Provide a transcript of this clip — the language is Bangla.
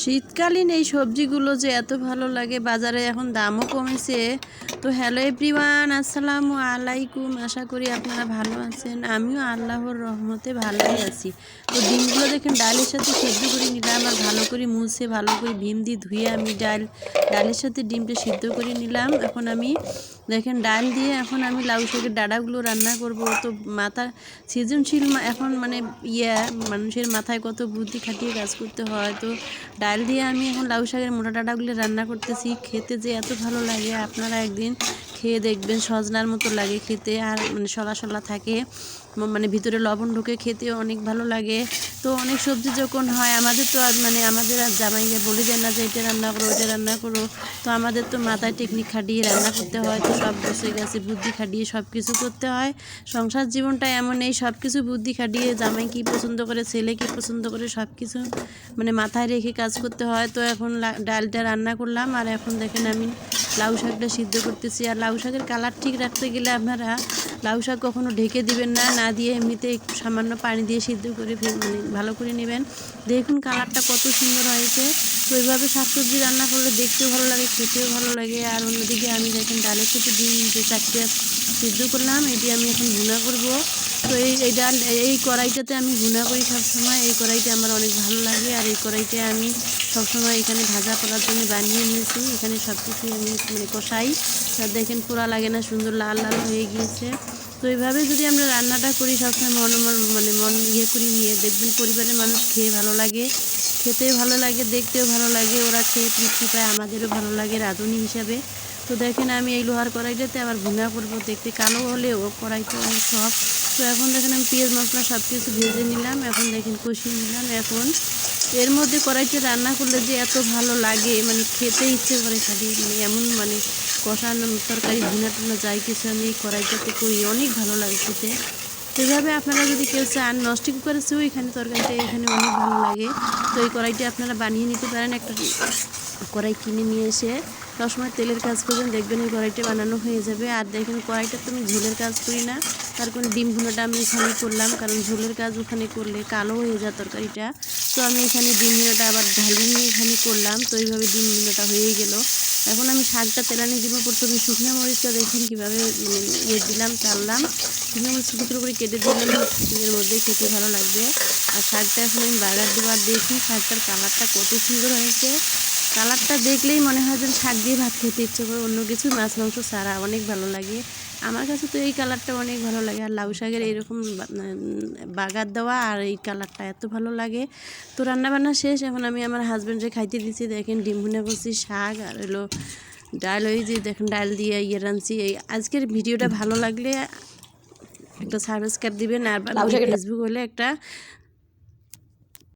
শীতকালীন এই সবজিগুলো যে এত ভালো লাগে বাজারে এখন দামও কমেছে। তো হ্যালো এভরিওয়ান আসসালামু আলাইকুম। আশা করি আপনারা ভালো আছেন। আমিও আল্লাহর রহমতে ভালোই আছি। তো ডিমগুলো দেখেন, ডালের সাথে সেদ্ধ করে নিলাম আর ভালো করে মুছে, ভালো করে ভিম দিয়ে ধুয়ে আমি ডাল, ডালের সাথে ডিমটা সিদ্ধ করে নিলাম। এখন আমি দেখেন, ডাল দিয়ে এখন আমি লাউ শাকের ডাঁড়াগুলো রান্না করব। তো মাথা, সৃজনশীল এখন মানে ইয়ে মানুষের মাথায় কত বুদ্ধি খাটিয়ে কাজ করতে হয়। তো ডাল দিয়ে আমি এখন লাউ শাকের মোটা ডাঁটাগুলো রান্না করতেছি। খেতে যে এত ভালো লাগে, আপনারা একদিন খেয়ে দেখবেন সজনার মতো লাগে খেতে আর মানে সলা সলা থাকে। মানে ভিতরে লবণ ঢুকে খেতেও অনেক ভালো লাগে। তো অনেক সবজি যখন হয়, আমাদের তো আর মানে আমাদের আর জামাইকে বলে দেন না যে এটা রান্না করো ওটা রান্না করো। তো আমাদের তো মাথায় টেকনিক খাটিয়ে রান্না করতে হয়, তো সব বসে গেছে, বুদ্ধি খাটিয়ে সব কিছু করতে হয়। সংসার জীবনটা এমন, এই সব কিছু বুদ্ধি খাটিয়ে জামাই কী পছন্দ করে, ছেলে কী পছন্দ করে সব কিছু মানে মাথায় রেখে কাজ করতে হয়। তো এখন ডালটা রান্না করলাম, আর এখন দেখেন আমি লাউ শাকটা সিদ্ধ করতেছি। আর লাউ শাকের কালার ঠিক রাখতে গেলে আপনারা, লাউ শাক কখনো ঢেকে দিবেন না না দিয়ে এমনিতে একটু সামান্য পানি দিয়ে সিদ্ধ করে মানে ভালো করে নেবেন। দেখুন কালারটা কত সুন্দর হয়েছে। তো এইভাবে শাকসবজি রান্না করলে দেখতেও ভালো লাগে, খেতেও ভালো লাগে। আর অন্যদিকে আমি দেখেন ডালের সাথে ডিম, যে চারটে সিদ্ধ করলাম এটি আমি এখন ভুনা করব। তো এই এই ডাল এই কড়াইটাতে আমি ভুনা করি সবসময়। এই কড়াইটা আমার অনেক ভালো লাগে। আর এই কড়াইটা আমি সবসময় এখানে ভাজা করার জন্য বানিয়ে নিয়েছি। এখানে সব কিছু আমি মানে কষাই। দেখেন পোড়া লাগে না, সুন্দর লাল লাল হয়ে গিয়েছে। তো এইভাবে যদি আমরা রান্নাটা করি, সবসময় মন মন- মানে মন ইয়ে করি, নিয়ে দেখবেন পরিবারের মানুষ খেয়ে ভালো লাগে খেতে ভালো লাগে, দেখতেও ভালো লাগে, ওরা খেয়ে তৃপ্তি পায়, আমাদেরও ভালো লাগে, রাঁধুনি হিসাবে। তো দেখেন আমি এই লোহার কড়াইটাতে আবার ভুনা করব, দেখতে কালো হলেও কড়াইটা অনেক সব তো এখন দেখেন আমি পেঁয়াজ মশলা সব কিছু ভেজে নিলাম, এখন দেখেন কষিয়ে নিলাম, এখন এর মধ্যে কড়াইতে রান্না করলে যে এত ভালো লাগে মানে খেতে ইচ্ছে করে খালি মানে এমন মানে কষানো তরকারি ভুনা টুনা যাই কিছু আমি এই কড়াইটাতে করি, অনেক ভালো লাগে খেতে। সেভাবে আপনারা যদি কেউ চান, নষ্ট করেছেও এখানে তরকারিটা এখানে অনেক ভালো লাগে। তো এই কড়াইটা আপনারা বানিয়ে নিতে পারেন, একটা কড়াই কিনে নিয়ে এসে সবসময় তেলের কাজ করবেন, দেখবেন এই কড়াইটা বানানো হয়ে যাবে। আর দেখেন, কড়াইটা তো আমি ঝোলের কাজ করি না, তার কোনো ডিম ভুনাটা আমি এখানে করলাম, কারণ ঝোলের কাজ ওখানে করলে কালো হয়ে যায় তরকারিটা। তো আমি এখানে ডিম ভুনাটা আবার ঢালি নিয়ে এখানে করলাম, তো এইভাবে ডিম ভুনাটা হয়েই গেল। এখন আমি শাকটা তেলানি দিব, প্রথমে শুকনো মরিচটা দেখেন কীভাবে মানে ইয়ে দিলাম চাললাম শুকনো মরিচ ছোটো করে কেটে দিলাম এর মধ্যে, খেতে ভালো লাগবে। আর শাকটা এখন আমি বাগার দেবার দেখি শাকটার কালারটা কত সুন্দর হয়েছে। কালারটা দেখলেই মনে হয় যেন শাক দিয়ে ভাত খেতে ইচ্ছে করে অন্য কিছু মাছ মাংস ছাড়া অনেক ভালো লাগে। আমার কাছে তো এই কালারটা অনেক ভালো লাগে আর লাউ শাকের এইরকম বাগার দেওয়া আর এই কালারটা এত ভালো লাগে। তো রান্নাবান্না শেষ এখন আমি আমার হাজব্যান্ডে খাইতে দিচ্ছি। দেখেন ডিম ভুনা করছি শাক আর হলো ডাল ওই যে দেখেন ডাল দিয়ে ইয়ে রাঁধছি। এই আজকের ভিডিওটা ভালো লাগলে একটা সাবস্ক্রাইব দিবেন আর ফেসবুক হলে একটা